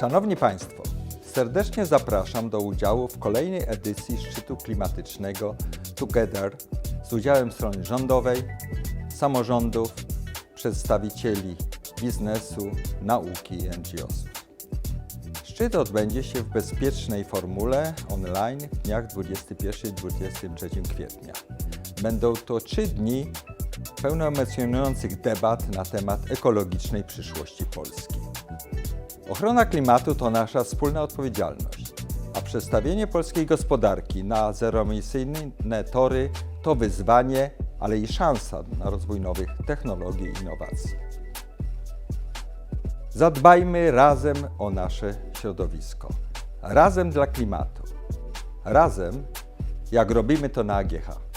Szanowni Państwo, serdecznie zapraszam do udziału w kolejnej edycji szczytu klimatycznego Together z udziałem strony rządowej, samorządów, przedstawicieli biznesu, nauki i NGOs. Szczyt odbędzie się w bezpiecznej formule online w dniach 21 i 23 kwietnia. Będą to trzy dni pełne emocjonujących debat na temat ekologicznej przyszłości Polski. Ochrona klimatu to nasza wspólna odpowiedzialność, a przestawienie polskiej gospodarki na zeroemisyjne tory to wyzwanie, ale i szansa na rozwój nowych technologii i innowacji. Zadbajmy razem o nasze środowisko. Razem dla klimatu. Razem, jak robimy to na AGH.